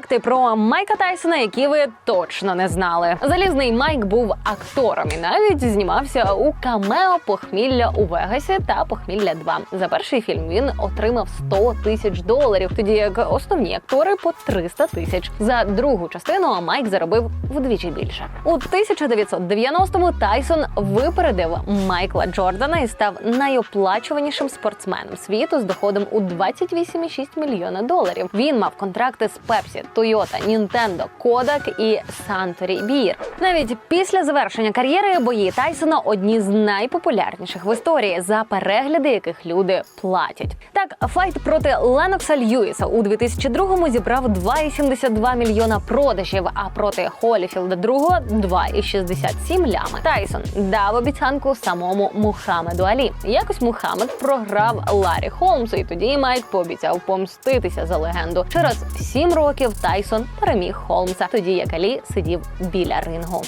Факти про Майка Тайсона, які ви точно не знали. Залізний Майк був актором і навіть знімався у камео похмілля у Вегасі та похмілля 2. За перший фільм він отримав 100 тисяч доларів, тоді як основні актори по 300 тисяч. За другу частину Майк заробив вдвічі більше. У 1990-му Тайсон випередив Майкла Джордана і став найоплачуванішим спортсменом світу з доходом у 28,6 мільйона доларів. Він мав контракти з Pepsi, Toyota, Nintendo, Kodak і Suntory Beer. Навіть після завершення кар'єри бої Тайсона одні з найпопулярніших в історії, за перегляди яких люди платять. Так, файт проти Ленокса Льюіса у 2002-му зібрав 2,72 мільйона продажів, а проти Холіфілда другого 2,67 лями. Тайсон дав обіцянку самому Мухаммеду Алі. Якось Мухаммед програв Ларі Холмсу, і тоді Майк пообіцяв помститися за легенду. Через сім років Тайсон переміг Холмса, тоді як Алі сидів біля рингу. 后